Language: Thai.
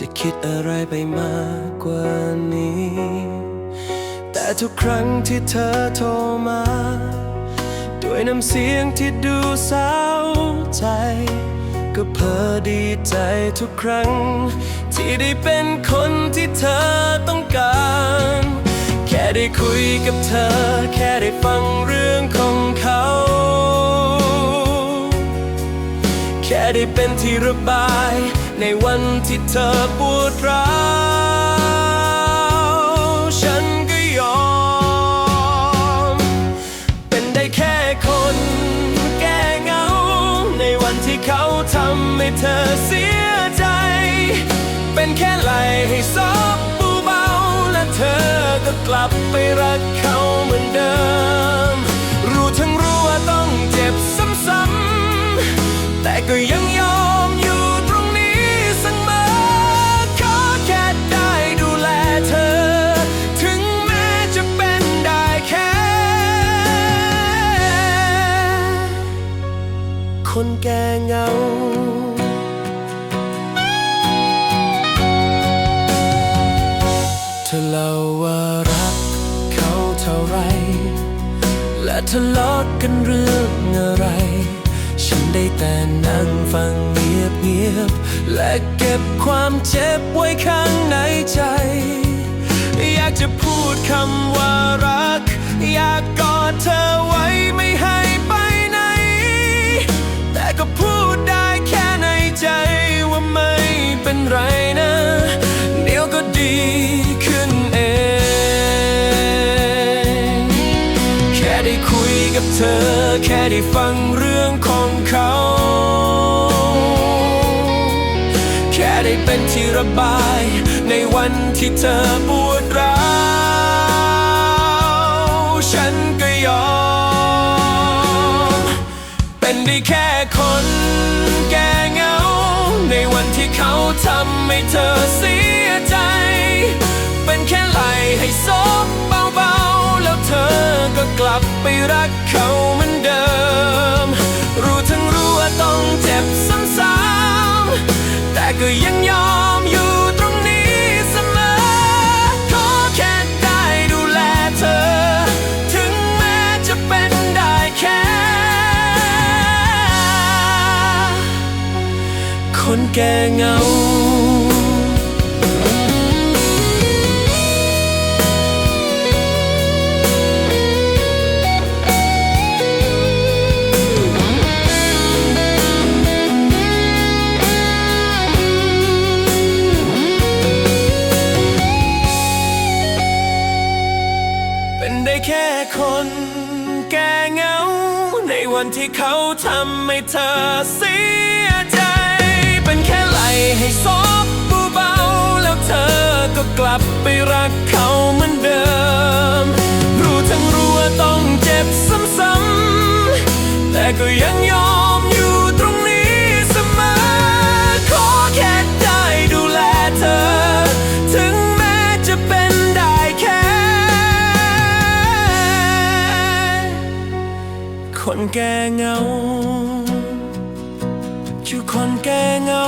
จะคิดอะไรไปมากกว่านี้ แต่ทุกครั้งที่เธอโทรมา ด้วยน้ำเสียงที่ดูเศร้าใจ ก็เพอดีใจทุกครั้ง ที่ได้เป็นคนที่เธอต้องการ แค่ได้คุยกับเธอ แค่ได้ฟังเรื่องของ ได้เป็นที่ระบาย ในวันที่เธอปวดร้าวฉันก็ยอม เป็นได้แค่คนแก้เหงา ในวันที่เขาทำให้เธอเสียใจ เป็นแค่ไหลให้ซบเบาๆและเธอก็กลับไปรักเขาเหมือนเดิม อเล่าว่ารักเขาเท่าไร และทะเลาะกันเรื่องอะไร ฉันได้แต่นั่งฟังเงียบเงียบๆและเก็บความเจ็บไว้ข้างในใจ อยากจะพูดคำว่ารัก อยากกอดเธอไว้ไม่ให้ไป เธอแค่ได้ฟังเรื่องของเขา แค่ได้เป็นที่ระบาย ในวันที่เธอปวดร้าวฉันก็ยอม เป็นได้แค่คนแก่เหงา ในวันที่เขาทำให้เธอเสีย ลับไปรักเขาเหมือนเดิม รู้ทั้งรู้ว่าต้องเจ็บซ้ำๆแต่ก็ยังยอมอยู่ตรงนี้เสมอ ขอแค่ได้ดูแลเธอ ถึงแม้จะเป็นได้แค่ คนแก่เงา ที่เขาทำให้เธอเสียใจ เป็นแค่ไหลให้ซบเบาๆแล้วเธอก็กลับไปรักเขาเหมือนเดิม รู้ทั้งรู้ว่าต้องเจ็บซ้ำๆแต่ก็ยัง คนแก่เหงาอยู่คนแก่เหงา